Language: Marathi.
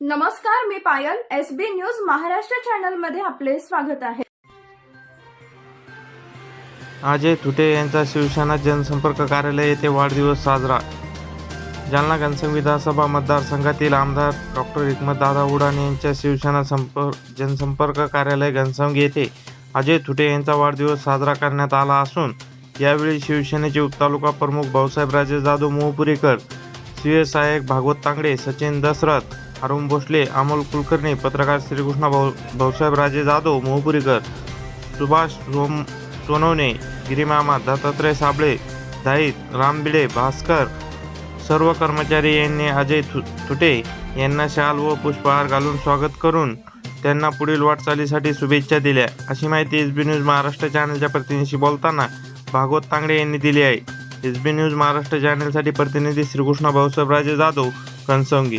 नमस्कार मी Payal. S B news Maharashtra चॅनलमध्ये आपले स्वागत आहे. अजय थुटे यांचा शिवसेना जनसंपर्क कार्यालय येथे वाढदिवस साजरा. जालना घनसंग विधानसभा मतदारसंघातील आमदार डॉक्टर हिकमतदादा उडान यांच्या शिवसेना संपर्क जनसंपर्क कार्यालय घनसंग येथे अजय थुटे यांचा वाढदिवस साजरा करण्यात आला असून यावेळी शिवसेनेचे उपतालुका प्रमुख भाऊसाहेब राजे जाधव मोहपुरीकर सी एस सहाय्यक भागवत तांगडे सचिन दसरथ अरुण भोसले अमोल कुलकर्णी पत्रकार श्रीकृष्ण भाऊ भाऊसाहेब राजे जाधव मोहपुरीकर सुभाष सोम सोनवणे गिरीमामा दत्तात्रय साबळे दाईत रामबिडे भास्कर सर्व कर्मचारी यांनी अजय थु थुटे यांना शाल व पुष्पहार घालून स्वागत करून त्यांना पुढील वाटचालीसाठी शुभेच्छा दिल्या. अशी माहिती एस बी न्यूज महाराष्ट्र चॅनलच्या प्रतिनिधीशी बोलताना भागवत तांगडे यांनी दिली आहे. एस बी न्यूज महाराष्ट्र चॅनलसाठी प्रतिनिधी श्रीकृष्ण भाऊसाहेब राजे जाधव कणसंगी